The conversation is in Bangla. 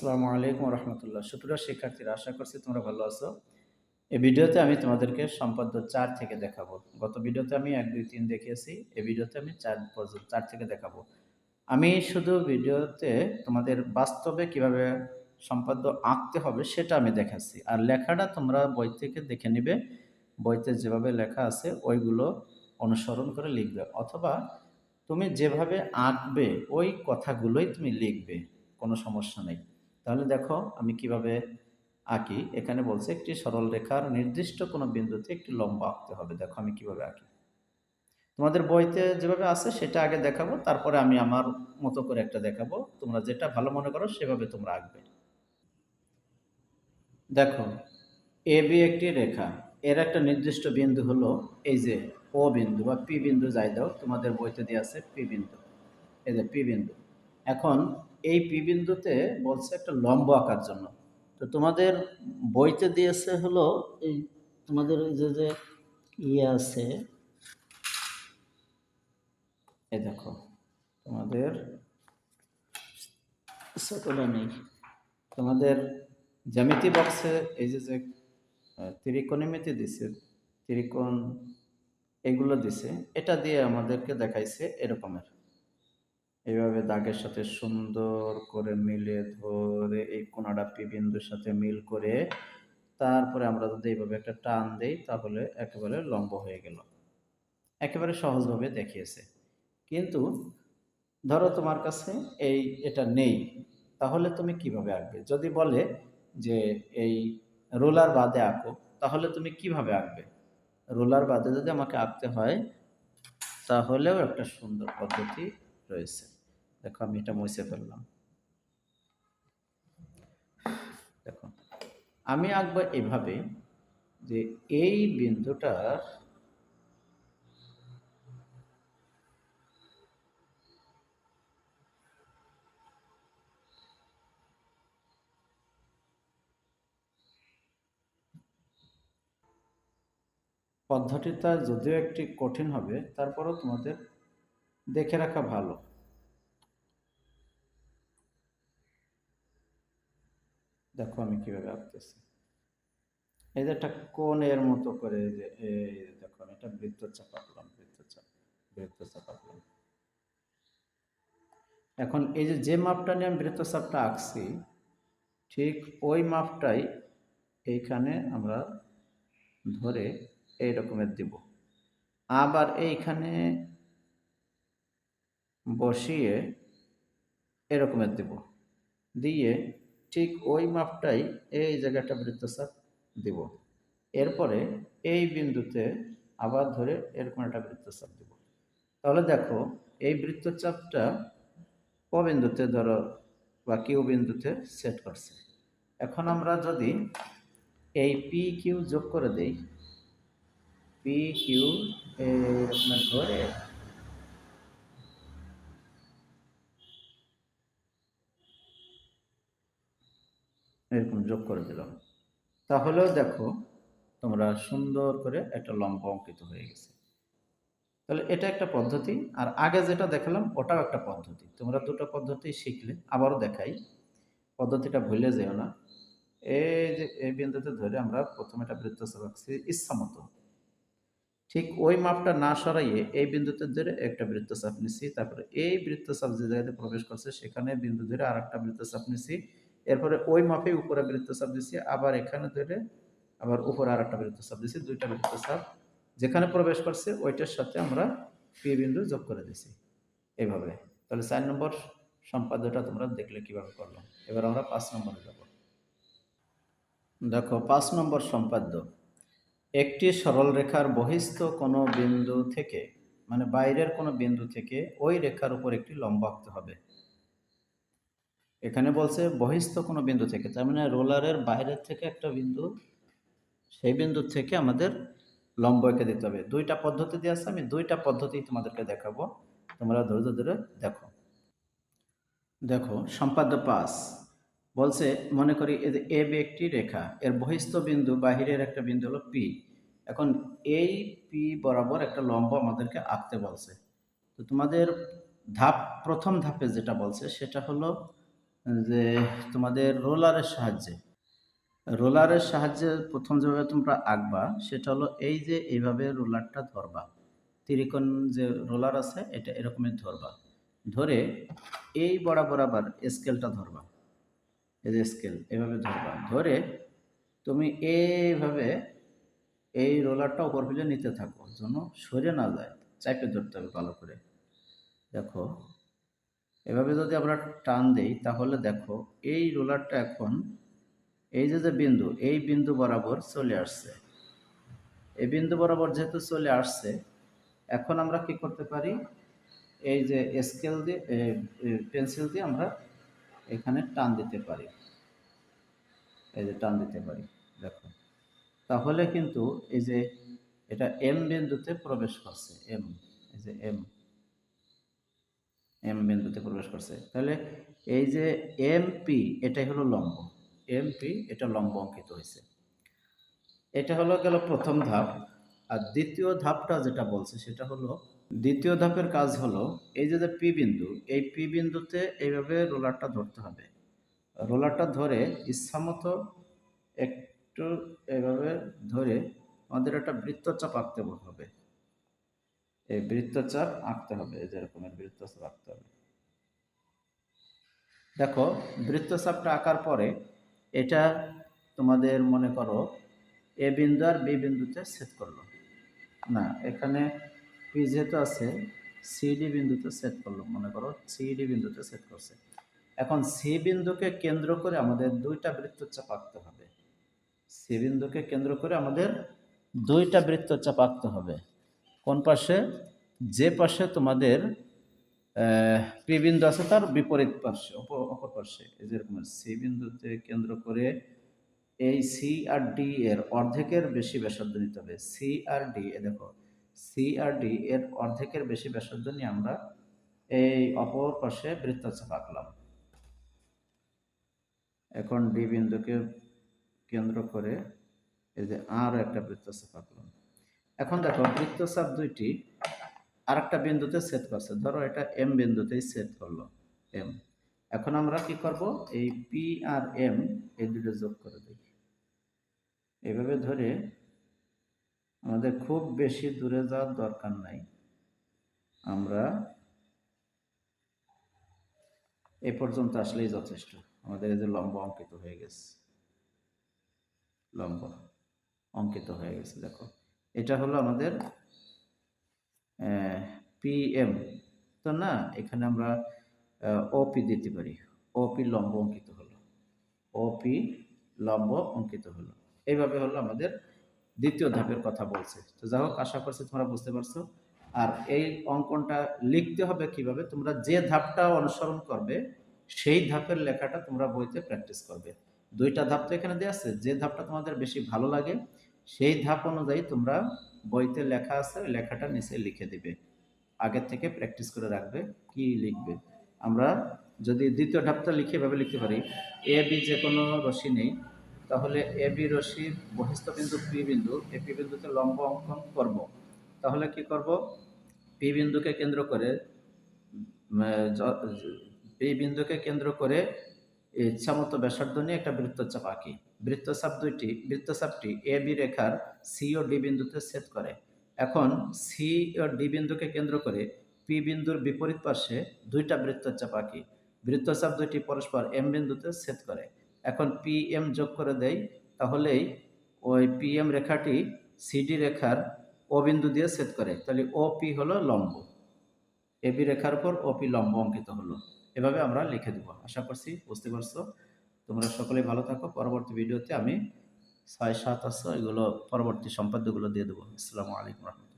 আসসালামু আলাইকুম রহমতুল্লাহ সুপ্রিয় শিক্ষার্থীরা, আশা করছি তোমরা ভালো আছো। এই ভিডিওতে আমি তোমাদেরকে সম্পাদ্য চার থেকে দেখাবো। গত ভিডিওতে আমি এক, দুই, তিন দেখিয়েছি। এই ভিডিওতে আমি চার পর্যন্ত, চার থেকে দেখাবো। আমি শুধু ভিডিওতে তোমাদের বাস্তবে কীভাবে সম্পাদ্য আঁকতে হবে সেটা আমি দেখাচ্ছি। আর লেখাটা তোমরা বই থেকে দেখে নিবে। বইতে যেভাবে লেখা আছে, ওইগুলো অনুসরণ করে লিখবে। অথবা তুমি যেভাবে আঁকবে, ওই কথাগুলোই তুমি লিখবে। কোনো সমস্যা নেই। তাহলে দেখো আমি কীভাবে আঁকি। এখানে বলছে একটি সরল রেখার নির্দিষ্ট কোনো বিন্দুতে একটি লম্বা আঁকতে হবে। দেখো আমি কীভাবে আঁকি। তোমাদের বইতে যেভাবে আছে সেটা আগে দেখাবো, তারপরে আমি আমার মতো করে একটা দেখাবো। তোমরা যেটা ভালো মনে করো সেভাবে তোমরা আঁকবে। দেখো, এ বি একটি রেখা। এর একটা নির্দিষ্ট বিন্দু হলো এই যে ও বিন্দু বা পি বিন্দু যাই দাও, তোমাদের বইতে দিয়ে আছে পি বিন্দু। এই যে পি বিন্দু। এখন এই পি বিন্দুতে বলছে একটা লম্ব আঁকার জন্য। তো তোমাদের বইতে দিয়েছে হলো এই তোমাদের এই যে যে ইয়ে আছে এই দেখো, তোমাদের নেই তোমাদের জ্যামিতি বক্সে এই যে যে ত্রিকোণমিতি দিছে, ত্রিকোণ এগুলো দিছে, এটা দিয়ে আমাদেরকে দেখাইছে এরকমের। এইভাবে দাগের সাথে সুন্দর করে মিলে ধরে এই কোনাটা পি বিন্দুর সাথে মিল করে তারপরে আমরা যদি এইভাবে একটা টান দেই, তাহলে একেবারে লম্ব হয়ে গেল। একেবারে সহজভাবে দেখিয়েছে। কিন্তু ধরো তোমার কাছে এই এটা নেই, তাহলে তুমি কীভাবে আঁকবে? যদি বলে যে এই রোলার বাদে আঁকো, তাহলে তুমি কীভাবে আঁকবে? রোলার বাদে যদি আমাকে আঁকতে হয়, তাহলেও একটা সুন্দর পদ্ধতি রয়েছে। দেখো, আমি এটা মুছে ফেললাম। দেখো, আমি আঁকবো এভাবে যে এই বিন্দুটার পদ্ধতিটা যদিও একটি কঠিন হবে, তারপরেও তোমাদের দেখে রাখা ভালো। দেখো আমি কীভাবে আঁকতেছি। এই যে একটা কোণের মতো করে যে, এই দেখো আমি একটা বৃত্তচাপ আঁকলাম বৃত্তচাপ বৃত্তচাপ আঁকলাম এখন এই যে যে মাপটা নিয়ে আমি বৃত্তচাপটা আঁকছি, ঠিক ওই মাপটাই এইখানে আমরা ধরে এই রকমের দিব। আবার এইখানে বসিয়ে এরকমের দেব। দিয়ে ঠিক ওই মাপটাই এই জায়গাটা বৃত্তচাপ দিব। এরপরে এই বিন্দুতে আবার ধরে এরকম একটা বৃত্তচাপ দেব। তাহলে দেখো, এই বৃত্তচাপটা ক বিন্দুতে ধরো বা কিউ বিন্দুতে সেট করছে। এখন আমরা যদি এই পি কিউ যোগ করে দেই পি কিউ এরকম ধরে এরকম যোগ করে দিলাম। তাহলেও দেখো তোমরা সুন্দর করে একটা লম্ব অঙ্কিত হয়ে গেছে। তাহলে এটা একটা পদ্ধতি, আর আগে যেটা দেখালাম ওটাও একটা পদ্ধতি। তোমরা দুটো পদ্ধতি শিখলে, আবারও দেখাই। পদ্ধতিটা ভুলে যেও না। এই যে এই বিন্দুতে ধরে আমরা প্রথমে একটা বৃত্তচাপ আঁকছি ইচ্ছা মতো ঠিক ওই মাপটা না সরাইয়ে এই বিন্দুতে ধরে একটা বৃত্তচাপ নিছি, তারপরে এই বৃত্তচাপ যে জায়গাতে প্রবেশ করছে সেখানে বিন্দু ধরে আর একটা বৃত্তচাপ নিছি। এরপরে ওই মাপে উপরে বৃত্তচাপ দিছি, আবার এখানে ধরে আবার উপরে আর একটা বৃত্তচাপ দিছি, দুইটা বৃত্তচাপ যেখানে প্রবেশ করছে, ওইটার সাথে আমরা পি বিন্দু যোগ করে দিছি, এইভাবে। তাহলে চার নম্বর সম্পাদ্যটা তোমরা দেখলে কীভাবে করলাম এবার আমরা পাঁচ নম্বরে যাব। দেখো, পাঁচ নম্বর সম্পাদ্য। একটি সরল রেখার বহিস্থ কোনো বিন্দু থেকে মানে বাইরের কোনো বিন্দু থেকে, ওই রেখার উপর একটি লম্ব আঁকতে হবে। এখানে বলছে বহিস্থ কোনো বিন্দু থেকে, তার মানে রোলারের বাইরের থেকে একটা বিন্দু, সেই বিন্দু থেকে আমাদের লম্ব এঁকে দিতে হবে। দুইটা পদ্ধতি দিয়ে আছে, আমি দুইটা পদ্ধতি তোমাদেরকে দেখাবো। তোমরা ধৈর্য ধরে দেখো। দেখো, সম্পাদ্য পাস। বলছে, মনে করি এ বি একটি রেখা, এর বহিস্থ বিন্দু বাহিরের একটা বিন্দু হলো পি। এখন এই পি বরাবর একটা লম্ব আমাদেরকে আঁকতে বলছে। তো তোমাদের ধাপ, প্রথম ধাপে যেটা বলছে, সেটা হলো যে তোমাদের রোলারের সাহায্যে। রোলারের সাহায্যে প্রথম যেভাবে তোমরা আঁকবা, সেটা হলো এই যে এইভাবে রোলারটা ধরবা। তিরিকোণ যে রোলার আছে, এটা এরকমই ধরবা। ধরে এই বরাবর আবার স্কেলটা ধরবা। এই যে স্কেল এভাবে ধরবা। ধরে তুমি এইভাবে এই রোলারটা উপর ফেলে নিতে থাকো, যেন সরে না যায়। চাইপে ধরতে হবে ভালো করে। দেখো এভাবে যদি আমরা টান দেই, তাহলে দেখো এই রোলারটা এখন, এই যে যে বিন্দু, এই বিন্দু বরাবর চলে আসছে। এই বিন্দু বরাবর যেহেতু চলে আসছে, এখন আমরা কি করতে পারি? এই যে স্কেল দিয়ে পেন্সিল দিয়ে আমরা এখানে টান দিতে পারি। এই যে টান দিতে পারি, দেখো। তাহলে কিন্তু এই যে এটা এম বিন্দুতে প্রবেশ করছে এম এই যে এম এম বিন্দুতে প্রবেশ করছে। তাহলে এই যে এম পি এটাই হলো লম্ব। এম পি এটা লম্ব অঙ্কিত হয়েছে। এটা হলো গেল প্রথম ধাপ। আর দ্বিতীয় ধাপটা যেটা বলছে, সেটা হলো দ্বিতীয় ধাপের কাজ হলো এই যে যে পি বিন্দু, এই পি বিন্দুতে এইভাবে রোলারটা ধরতে হবে। রোলারটা ধরে ইচ্ছামতো একটু এভাবে ধরে আমাদের একটা বৃত্তচাপ আঁকতে হবে। এই বৃত্তচাপ আঁকতে হবে, এই যে এরকমের বৃত্তচাপ আঁকতে হবে। দেখো বৃত্তচাপটা আঁকার পরে এটা তোমাদের মনে করো, এ বিন্দু আর বি বিন্দুতে সেট করল। না, এখানে পি যেহেতু আছে সিডি বিন্দুতে সেট করল, মনে করো সিডি বিন্দুতে সেট করছে। এখন সি বিন্দুকে কেন্দ্র করে আমাদের দুইটা বৃত্তচাপ আঁকতে হবে। সি বিন্দুকে কেন্দ্র করে আমাদের দুইটা বৃত্তচাপ আঁকতে হবে। কোন পাশে? যে পাশে তোমাদের পি বিন্দু আছে তার বিপরীত পার্শ্বে অপর পার্শ্বে যেরকম সি বিন্দুতে কেন্দ্র করে এই সি আর ডি এর অর্ধেকের বেশি ব্যাসার্ধ নিতে হবে। সি আর ডি এ দেখো সি আর ডি এর অর্ধেকের বেশি ব্যাসার্ধ নিয়ে আমরা এই অপর পাশে বৃত্তচাপ আঁকলাম। এখন ডি বিন্দুকে কেন্দ্র করে এই যে আরও একটা বৃত্তচাপ আঁকলাম। এখন দেখো, বৃত্তচাপ দুইটি আর একটা বিন্দুতে সেট করছে। ধরো এটা এম বিন্দুতেই সেট করল এম এখন আমরা কি করব? এই পি আর এম এই দুটো যোগ করে দিই এভাবে ধরে আমাদের খুব বেশি দূরে যাওয়ার দরকার নাই। আমরা এ পর্যন্ত আসলেই যথেষ্ট। আমাদের এই যে লম্ব অঙ্কিত হয়ে গেছে, লম্ব অঙ্কিত হয়ে গেছে, দেখো। এটা হলো আমাদের পিএম তো না? এখানে আমরা ওপি দিতে পারি। ওপি লম্ব অঙ্কিত হলো। ওপি লম্ব অঙ্কিত হলো। এইভাবে হলো আমাদের দ্বিতীয় ধাপের কথা বলছে। তো যাই হোক, আশা করছি তোমরা বুঝতে পারছ। আর এই অঙ্কনটা লিখতে হবে কীভাবে? তোমরা যে ধাপটা অনুসরণ করবে, সেই ধাপের লেখাটা তোমরা বইতে প্র্যাকটিস করবে। দুইটা ধাপ তো এখানে দেওয়া আছে। যে ধাপটা তোমাদের বেশি ভালো লাগে সেই ধাপ অনুযায়ী তোমরা বইতে লেখা আছে লেখাটা নিচে লিখে দিবে। আগের থেকে প্র্যাকটিস করে রাখবে, কি লিখবে? আমরা যদি দ্বিতীয় ধাপটা লিখে এভাবে লিখতে পারি, এ, বি, যে কোনো রশি নেই, তাহলে এ, বি রশি বহিস্থ বিন্দু পি বিন্দু, এ, পি বিন্দুতে লম্ব অঙ্কন করব। তাহলে কি করব? পি বিন্দুকে কেন্দ্র করে পি বিন্দুকে কেন্দ্র করে ইচ্ছামতো ব্যাসার্ধ নিয়ে একটা বৃত্তচাপ আঁকি। বৃত্তচাপ দুইটি, বৃত্তচাপটি এ, বি রেখার সি ও ডি বিন্দুতে ছেদ করে। এখন সি ও ডি বিন্দুকে কেন্দ্র করে পি বিন্দুর বিপরীত পাশে দুইটা বৃত্তচাপ আঁকি। বৃত্তচাপ দুইটি পরস্পর এম বিন্দুতে ছেদ করে। এখন পি এম যোগ করে দেয় তাহলেই ওই পি এম রেখাটি সিডি রেখার ও বিন্দু দিয়ে ছেদ করে। তাহলে ও পি হলো লম্ব। এবি রেখার উপর ও পি লম্ব অঙ্কিত হলো। এভাবে আমরা লিখে দেবো। আশা করছি বুঝতে পারছ? তোমরা সকলে ভালো থাকো। পরবর্তী ভিডিওতে আমি ছয় সাত আসো এগুলো পরবর্তী সম্পাদ্যগুলো দিয়ে দেবো। আসসালামু আলাইকুম রহমতুল্লাহ।